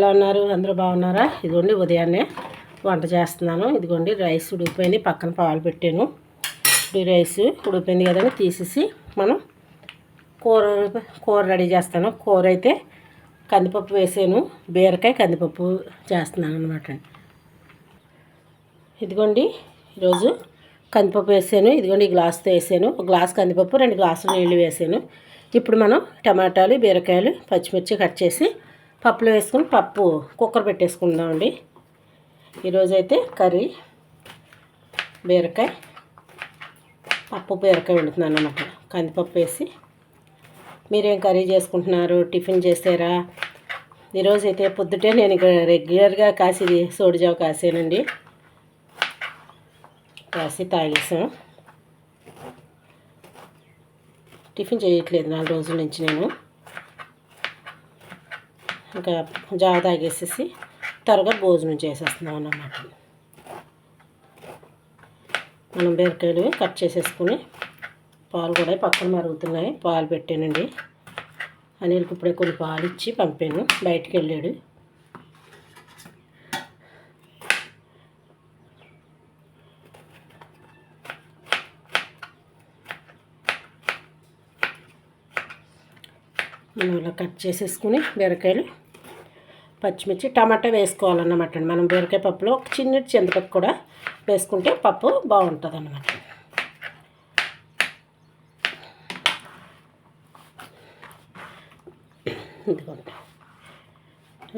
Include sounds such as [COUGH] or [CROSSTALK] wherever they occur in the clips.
ఎలా ఉన్నారు? అందరూ బాగున్నారా? ఇదిగోండి ఉదయాన్నే వంట చేస్తున్నాను. ఇదిగోండి రైస్ ఉడికిపోయింది. పక్కన పాలు పెట్టాను. ఇప్పుడు రైస్ ఉడికిపోయింది కదండి తీసేసి మనం కూర కూర రెడీ చేస్తాను. కూర అయితే కందిపప్పు వేసాను. బీరకాయ కందిపప్పు చేస్తున్నాను అనమాట ఇదిగోండి ఈరోజు కందిపప్పు వేసాను. ఇదిగోండి ఈ గ్లాస్తో వేసాను. ఒక గ్లాస్ కందిపప్పు రెండు గ్లాసులు నీళ్ళు వేసాను. ఇప్పుడు మనం టమాటాలు బీరకాయలు పచ్చిమిర్చి కట్ చేసి పప్పులో వేసుకుని పప్పు కుక్కర్ పెట్టేసుకుందామండి. ఈరోజు అయితే కర్రీ బీరకాయ పప్పు బీరకాయ వండుతున్నాను అన్నమాట. కందిపప్పు వేసి. మీరేం కర్రీ చేసుకుంటున్నారు? టిఫిన్ చేసారా? ఈరోజు అయితే పొద్దుటే నేను ఇక్కడ రెగ్యులర్గా కాసేది సోడిజావ కాసానండి. కాసి తాగేసాం. టిఫిన్ చేయట్లేదు నాలుగు రోజుల నుంచి నేను. ఇంకా జావ తాగేసేసి త్వరగా భోజనం చేసేస్తున్నాం అన్నమాట. మనం బీరకాయలు కట్ చేసేసుకుని పాలు కూడా పక్కన మరుగుతున్నాయి. పాలు పెట్టానండి. అనిల్కి ఇప్పుడే కొన్ని పాలు ఇచ్చి పంపాను. బయటికి వెళ్ళాడు. మనం ఇలా కట్ చేసేసుకుని బీరకాయలు పచ్చిమిర్చి టమాటా వేసుకోవాలన్నమాట అండి. మనం బీరకాయ పప్పులో ఒక చిన్న చింతపప్పు కూడా వేసుకుంటే పప్పు బాగుంటుంది అన్నమాట ఇదిగోండి.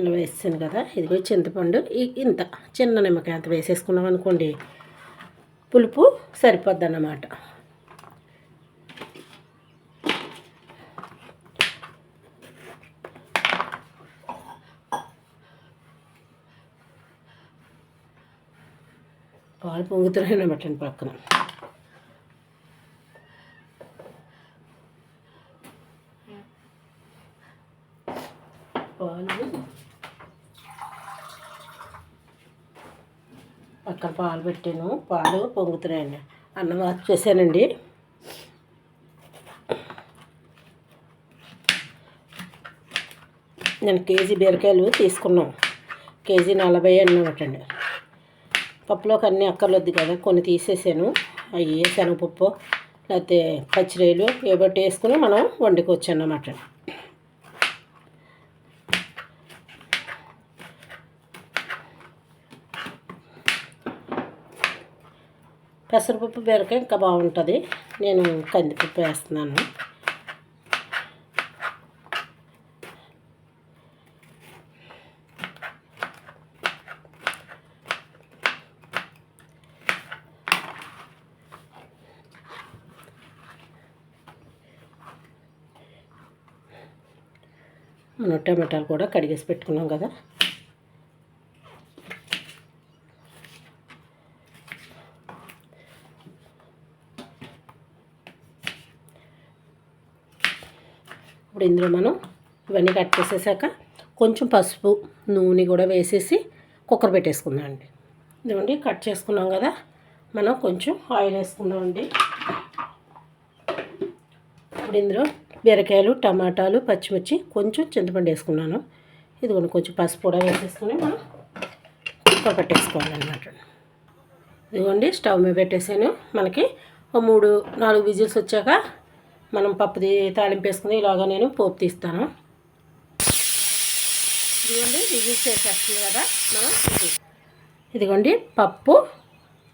ఇలా వేసాను కదా ఇదిగో చింతపండు. ఇంత చిన్న నిమ్మకాయ అంత వేసేసుకున్నాం అనుకోండి పులుపు సరిపోద్ది అన్నమాట పాలు పొంగుతున్నాయి పెట్టండి పక్కన. పాలు. పక్కన పాలు పెట్టాను. పాలు పొంగుతున్నాయండి అన్నం వాచ్ చేశానండి. నేను కేజీ బీరకాయలు తీసుకున్నాం. కేజీ నలభై అన్నమాటండి పప్పులోకి అన్నీ అక్కర్లొద్దు కదా. కొన్ని తీసేసాను. అవి శనగపప్పు లేకపోతే పచ్చిరేలు ఏబట్టి వేసుకుని మనం వండుకోవచ్చు అన్నమాట పెసరపప్పు బీరకాయ ఇంకా బాగుంటుంది. నేను కందిపప్పు వేస్తున్నాను. మనం టమాటాలు కూడా కడిగేసి పెట్టుకున్నాం కదా. ఇప్పుడు ఇందులో మనం ఇవన్నీ కట్ చేసేసాక కొంచెం పసుపు నూనె కూడా వేసేసి కుక్కర్ పెట్టేసుకుందాం అండి. ఇదిగోండి కట్ చేసుకున్నాం కదా. మనం కొంచెం ఆయిల్ వేసుకుందామండి ఇప్పుడు ఇందులో బీరకాయలు టమాటాలు పచ్చిమిర్చి కొంచెం చింతపండు వేసుకున్నాను. ఇదిగోండి కొంచెం పసుపు కూడా వేసేసుకుని మనం కుక్కర్ పెట్టేసుకోవాలన్నమాట. ఇదిగోండి స్టవ్ మీద పెట్టేసాను. మనకి ఒక మూడు నాలుగు విజిల్స్ వచ్చాక మనం పప్పుది తాలింపు వేసుకుని ఇలాగా నేను పోపు తీస్తాను. ఇదిగోండి విజిల్స్ వేసేస్తుంది కదా మనం ఇదిగోండి పప్పు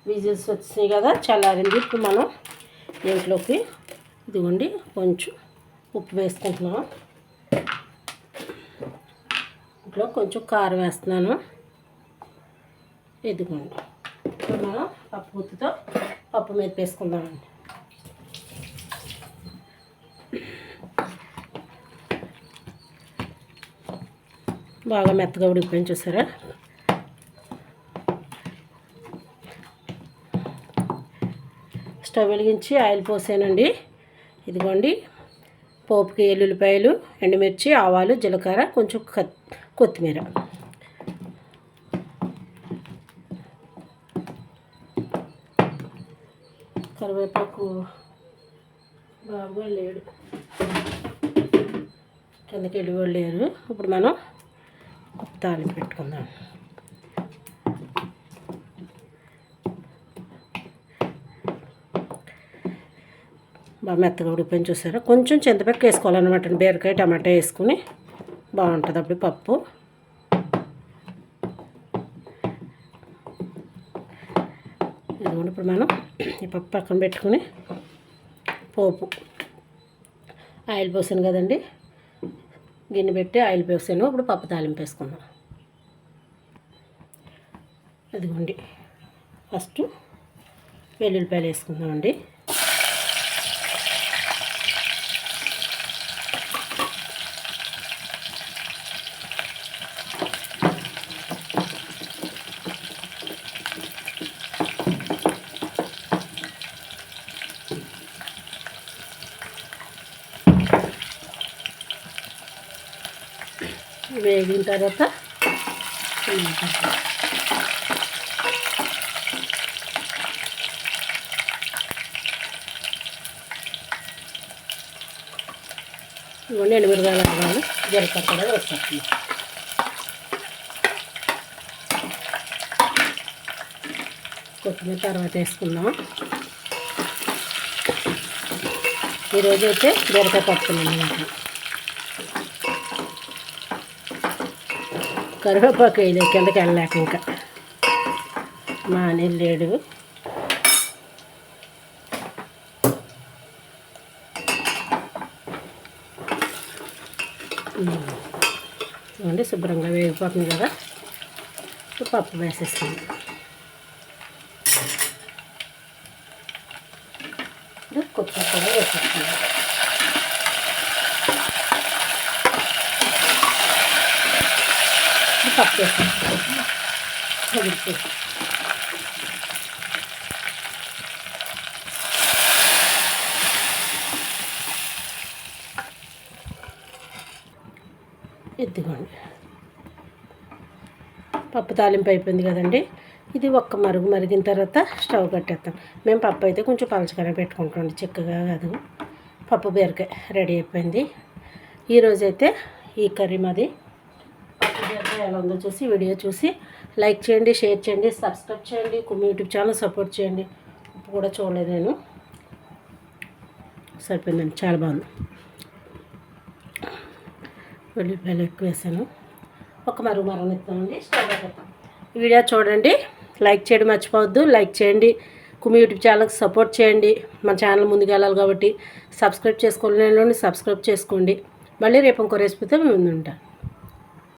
విజిల్స్ వచ్చినాయి కదా చల్లారింది. ఇప్పుడు మనం దీంట్లోకి ఇదిగోండి కొంచెం ఉప్పు వేసుకుంటున్నాం ఇంట్లో కొంచెం కారం వేస్తున్నాను. ఎదుగుండి ఇప్పుడు మనం పప్పు గుత్తుతో పప్పు మీద వేసుకుందామండి. బాగా మెత్తగా ఉడికిపోయింది చూసారా? స్టవ్ వెలిగించి ఆయిల్ పోసానండి. ఇదిగోండి. పోపుకి ఎల్లుల్లిపాయలు ఎండుమిర్చి ఆవాలు జీలకర్ర కొంచెం కొత్తిమీర. కరివేపాకు బాగా లేడు. కిందకి వెళ్ళి లేరు. ఇప్పుడు మనం తాలింపు పెట్టుకుందాం. బాగా మెత్తగా ఉడిపోయిన చూసారా? కొంచెం చింతపక్క వేసుకోవాలన్నమాట బీరకాయ టమాటా వేసుకుని బాగుంటుంది అప్పుడు పప్పు. ఇదిగోండి ఇప్పుడు మనం ఈ పప్పు పక్కన పెట్టుకుని పోపు. ఆయిల్ పోసాను కదండి. గిన్నె పెట్టి ఆయిల్ పోసాను. ఇప్పుడు పప్పు తాలింపు వేసుకుందాం. అదిగోండి ఫస్ట్ వెల్లుల్లిపాయలు వేసుకుందామండి. వేగిన తర్వాత ఇవన్నీ ఎనిమిరగాయలు అవ్వాలి జీలకర్ర కూడా వేసేస్తున్నాం కొత్తిమీర తర్వాత వేసుకుందాం. ఈరోజు అయితే బీరకాయ పట్టుకున్నాం అనమాట కరివేపాకు వేయలే కిందకి వెళ్ళలేక ఇంకా. మా అనిల్ లేడు చూడండి శుభ్రంగా వేగిపోతుంది కదా? పప్పు వేసేస్తాను కొత్త కూడా వేసేస్తాను పప్పు వేసేస్తాను [LAUGHS] ఎత్తుకోండి పప్పు తాలింపు అయిపోయింది కదండి. ఇది ఒక్క మరుగు మరిగిన తర్వాత స్టవ్ కట్టేస్తాం. మేము పప్పు అయితే కొంచెం పలచగానే పెట్టుకుంటాం చిక్కగా కాదు. పప్పు బీరకాయ రెడీ అయిపోయింది. ఈరోజైతే ఈ కర్రీ మాది. పప్పు ఎలా ఉందో చూసి వీడియో చూసి లైక్ చేయండి షేర్ చేయండి సబ్స్క్రైబ్ చేయండి కుమ్మి యూట్యూబ్ ఛానల్ సపోర్ట్ చేయండి. ఉప్పు కూడా చూడలేదు నేను. సరిపోయిందండి చాలా బాగుంది. వెల్లుల్లిపాయలు ఎక్కువ వేసాను. ఒక మరుగు మరగనిస్తామండి స్టవ్ పెట్టాం వీడియో చూడండి లైక్ చేయడం మర్చిపోవద్దు లైక్ చేయండి కుమి యూట్యూబ్ ఛానల్కి సపోర్ట్ చేయండి. మన ఛానల్ ముందుకు వెళ్ళాలి కాబట్టి సబ్స్క్రైబ్ చేసుకోలేని సబ్స్క్రైబ్ చేసుకోండి. మళ్ళీ రేపు ఇంకో రెసిపీతో మేము ఉంటాను